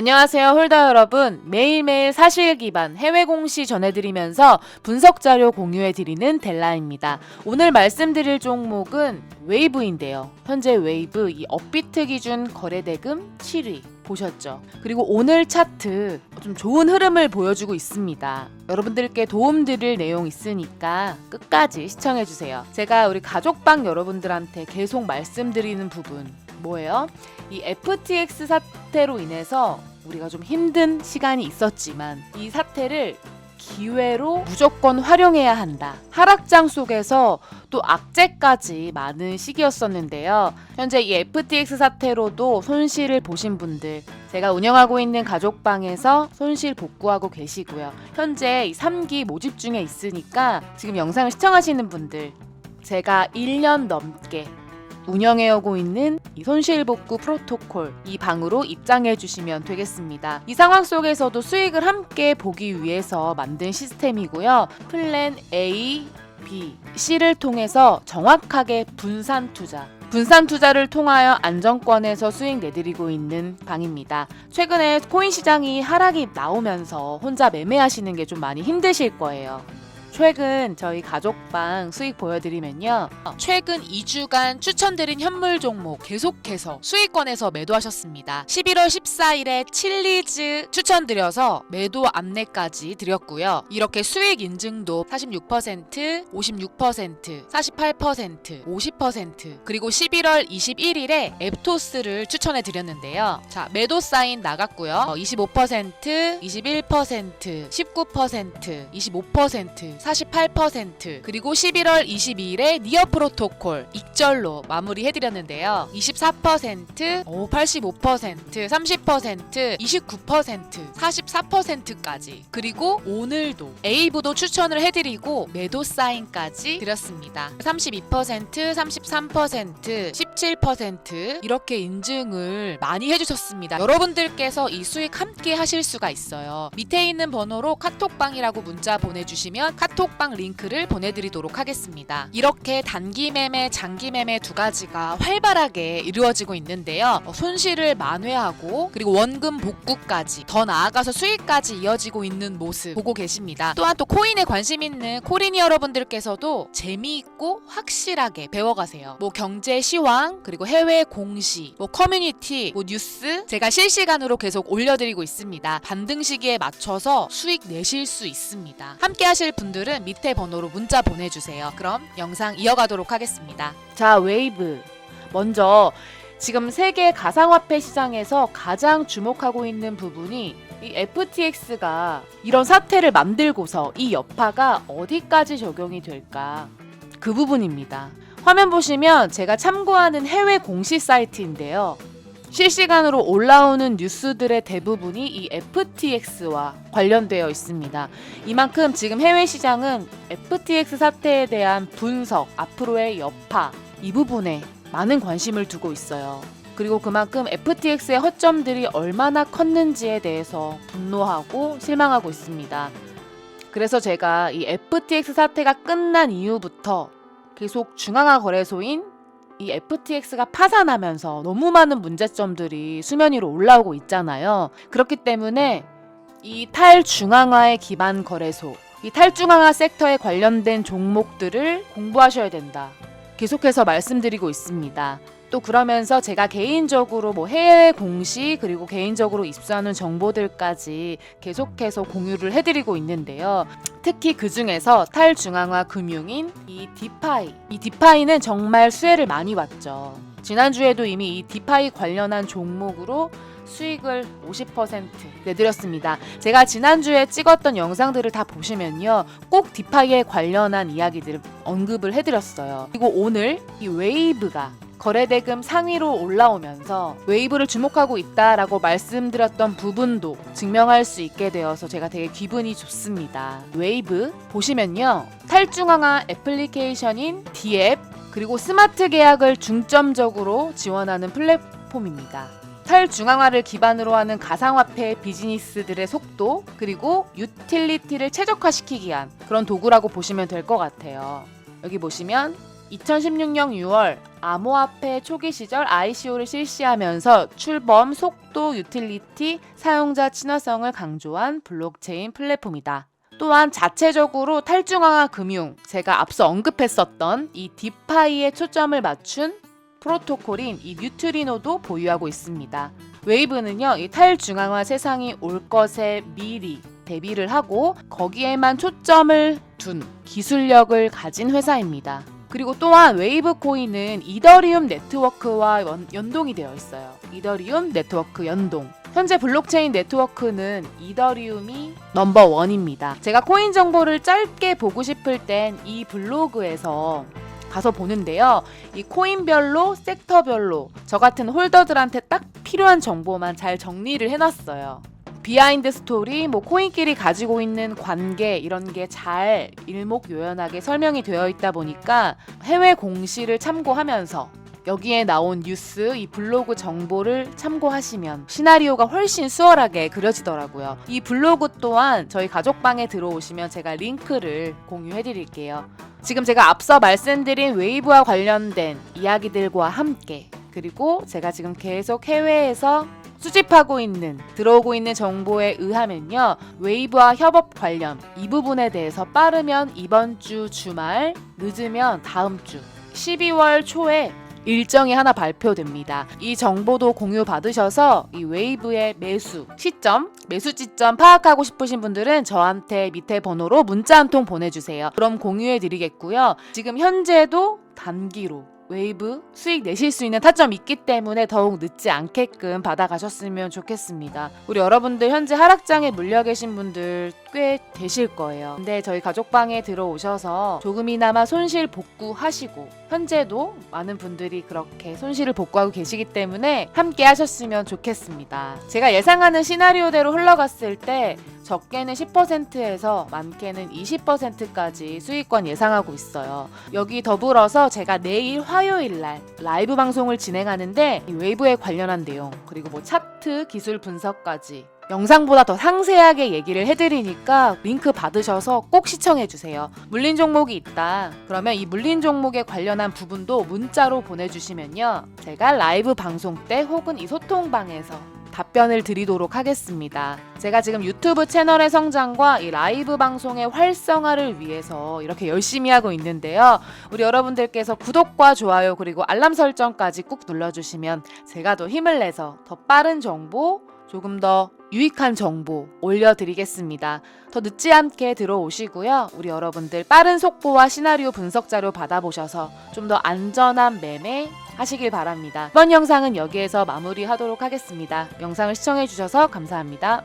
안녕하세요 홀더 여러분. 매일매일 사실 기반 해외 공시 전해드리면서 분석 자료 공유해드리는 델라입니다. 오늘 말씀드릴 종목은 웨이브인데요. 현재 웨이브 이 업비트 기준 거래대금 7위 보셨죠? 그리고 오늘 차트 좀 좋은 흐름을 보여주고 있습니다. 여러분들께 도움드릴 내용 있으니까 끝까지 시청해주세요. 제가 우리 가족방 여러분들한테 계속 말씀드리는 부분 뭐예요? 이 FTX 사태로 인해서 우리가 좀 힘든 시간이 있었지만 이 사태를 기회로 무조건 활용해야 한다. 하락장 속에서 또 악재까지 많은 시기였었는데요. 현재 이 FTX 사태로도 손실을 보신 분들 제가 운영하고 있는 가족방에서 손실 복구하고 계시고요. 현재 이 3기 모집 중에 있으니까 지금 영상을 시청하시는 분들 제가 1년 넘게 운영해오고 있는 이 손실복구 프로토콜 이 방으로 입장해 주시면 되겠습니다. 이 상황 속에서도 수익을 함께 보기 위해서 만든 시스템이고요. 플랜 A, B, C를 통해서 정확하게 분산 투자 분산 투자를 통하여 안정권에서 수익 내드리고 있는 방입니다. 최근에 코인 시장이 하락이 나오면서 혼자 매매하시는 게 좀 많이 힘드실 거예요. 최근 저희 가족방 수익 보여드리면요. 최근 2주간 추천드린 현물 종목 계속해서 수익권에서 매도하셨습니다. 11월 14일에 칠리즈 추천드려서 매도 안내까지 드렸고요. 이렇게 수익 인증도 46%, 56%, 48%, 50% 그리고 11월 21일에 앱토스를 추천해 드렸는데요. 자, 매도 사인 나갔고요. 어, 25%, 21%, 19%, 25%, 48% 그리고 11월 22일에 니어 프로토콜 익절로 마무리해드렸는데요. 24%, 오, 85%, 30%, 29%, 44%까지 그리고 오늘도 A부도 추천을 해드리고 매도 사인까지 드렸습니다. 32%, 33%, 17% 이렇게 인증을 많이 해주셨습니다. 여러분들께서 이 수익 함께 하실 수가 있어요. 밑에 있는 번호로 카톡방이라고 문자 보내주시면 카톡 방 링크를 보내드리도록 하겠습니다. 이렇게 단기 매매, 장기 매매 두 가지가 활발하게 이루어지고 있는데요. 어, 손실을 만회하고 그리고 원금 복구까지 더 나아가서 수익까지 이어지고 있는 모습 보고 계십니다. 또한 또 코인에 관심 있는 코리니 여러분들께서도 재미있고 확실하게 배워가세요. 뭐 경제 시황 그리고 해외 공시, 뭐 커뮤니티, 뭐 뉴스 제가 실시간으로 계속 올려드리고 있습니다. 반등 시기에 맞춰서 수익 내실 수 있습니다. 함께 하실 분들 은 밑에 번호로 문자 보내주세요. 그럼 영상 이어가도록 하겠습니다. 자, 웨이브. 먼저 지금 세계 가상화폐 시장에서 가장 주목하고 있는 부분이 이 FTX가 이런 사태를 만들고서 이 여파가 어디까지 적용이 될까? 그 부분입니다. 화면 보시면 제가 참고하는 해외 공시 사이트인데요. 실시간으로 올라오는 뉴스들의 대부분이 이 FTX와 관련되어 있습니다. 이만큼 지금 해외 시장은 FTX 사태에 대한 분석, 앞으로의 여파 이 부분에 많은 관심을 두고 있어요. 그리고 그만큼 FTX의 허점들이 얼마나 컸는지에 대해서 분노하고 실망하고 있습니다. 그래서 제가 이 FTX 사태가 끝난 이후부터 계속 중앙화 거래소인 이 FTX가 파산하면서 너무 많은 문제점들이 수면 위로 올라오고 있잖아요. 그렇기 때문에 이 탈중앙화의 기반 거래소, 이 탈중앙화 섹터에 관련된 종목들을 공부하셔야 된다. 계속해서 말씀드리고 있습니다. 또 그러면서 제가 개인적으로 뭐 해외 공시 그리고 개인적으로 입수하는 정보들까지 계속해서 공유를 해드리고 있는데요. 특히 그 중에서 탈중앙화 금융인 이 디파이. 이 디파이는 정말 수혜를 많이 봤죠. 지난주에도 이미 이 디파이 관련한 종목으로 수익을 50% 내드렸습니다. 제가 지난주에 찍었던 영상들을 다 보시면요. 꼭 디파이에 관련한 이야기들을 언급을 해드렸어요. 그리고 오늘 이 웨이브가 거래대금 상위로 올라오면서 웨이브를 주목하고 있다라고 말씀드렸던 부분도 증명할 수 있게 되어서 제가 되게 기분이 좋습니다. 웨이브 보시면요. 탈중앙화 애플리케이션인 디앱 그리고 스마트 계약을 중점적으로 지원하는 플랫폼입니다. 탈중앙화를 기반으로 하는 가상화폐 비즈니스들의 속도 그리고 유틸리티를 최적화시키기 위한 그런 도구라고 보시면 될 것 같아요. 여기 보시면 2016년 6월 암호화폐 초기 시절 ICO를 실시하면서 출범, 속도, 유틸리티, 사용자 친화성을 강조한 블록체인 플랫폼이다. 또한 자체적으로 탈중앙화 금융, 제가 앞서 언급했었던 이 디파이에 초점을 맞춘 프로토콜인 이 뉴트리노도 보유하고 있습니다. 웨이브는요, 이 탈중앙화 세상이 올 것에 미리 대비를 하고 거기에만 초점을 둔 기술력을 가진 회사입니다. 그리고 또한 웨이브 코인은 이더리움 네트워크와 연, 연동이 되어 있어요. 이더리움 네트워크 연동. 현재 블록체인 네트워크는 이더리움이 넘버 원입니다. 제가 코인 정보를 짧게 보고 싶을 땐 이 블로그에서 가서 보는데요. 이 코인별로 섹터별로 저 같은 홀더들한테 딱 필요한 정보만 잘 정리를 해놨어요. 비하인드 스토리, 뭐 코인끼리 가지고 있는 관계 이런 게 잘 일목요연하게 설명이 되어 있다 보니까 해외 공시를 참고하면서 여기에 나온 뉴스, 이 블로그 정보를 참고하시면 시나리오가 훨씬 수월하게 그려지더라고요. 이 블로그 또한 저희 가족방에 들어오시면 제가 링크를 공유해 드릴게요. 지금 제가 앞서 말씀드린 웨이브와 관련된 이야기들과 함께 그리고 제가 지금 계속 해외에서 수집하고 있는 들어오고 있는 정보에 의하면요 웨이브와 협업 관련 이 부분에 대해서 빠르면 이번 주 주말 늦으면 다음 주 12월 초에 일정이 하나 발표됩니다. 이 정보도 공유 받으셔서 이 웨이브의 매수 시점, 매수 지점 파악하고 싶으신 분들은 저한테 밑에 번호로 문자 한 통 보내주세요. 그럼 공유해 드리겠고요. 지금 현재도 단기로 웨이브 수익 내실 수 있는 타점 있기 때문에 더욱 늦지 않게끔 받아가셨으면 좋겠습니다. 우리 여러분들 현재 하락장에 물려 계신 분들 꽤 되실 거예요. 근데 저희 가족방에 들어오셔서 조금이나마 손실 복구하시고 현재도 많은 분들이 그렇게 손실을 복구하고 계시기 때문에 함께 하셨으면 좋겠습니다. 제가 예상하는 시나리오대로 흘러갔을 때 적게는 10%에서 많게는 20%까지 수익권 예상하고 있어요. 여기 더불어서 제가 내일 화요일 날 라이브 방송을 진행하는데 이 웨이브에 관련한 내용 그리고 뭐 차트 기술 분석까지 영상보다 더 상세하게 얘기를 해드리니까 링크 받으셔서 꼭 시청해주세요. 물린 종목이 있다. 그러면 이 물린 종목에 관련한 부분도 문자로 보내주시면요. 제가 라이브 방송 때 혹은 이 소통방에서 답변을 드리도록 하겠습니다. 제가 지금 유튜브 채널의 성장과 이 라이브 방송의 활성화를 위해서 이렇게 열심히 하고 있는데요. 우리 여러분들께서 구독과 좋아요 그리고 알람 설정까지 꾹 눌러주시면 제가 더 힘을 내서 더 빠른 정보 조금 더 유익한 정보 올려드리겠습니다. 더 늦지 않게 들어오시고요. 우리 여러분들 빠른 속보와 시나리오 분석 자료 받아보셔서 좀 더 안전한 매매 하시길 바랍니다. 이번 영상은 여기에서 마무리하도록 하겠습니다. 영상을 시청해주셔서 감사합니다.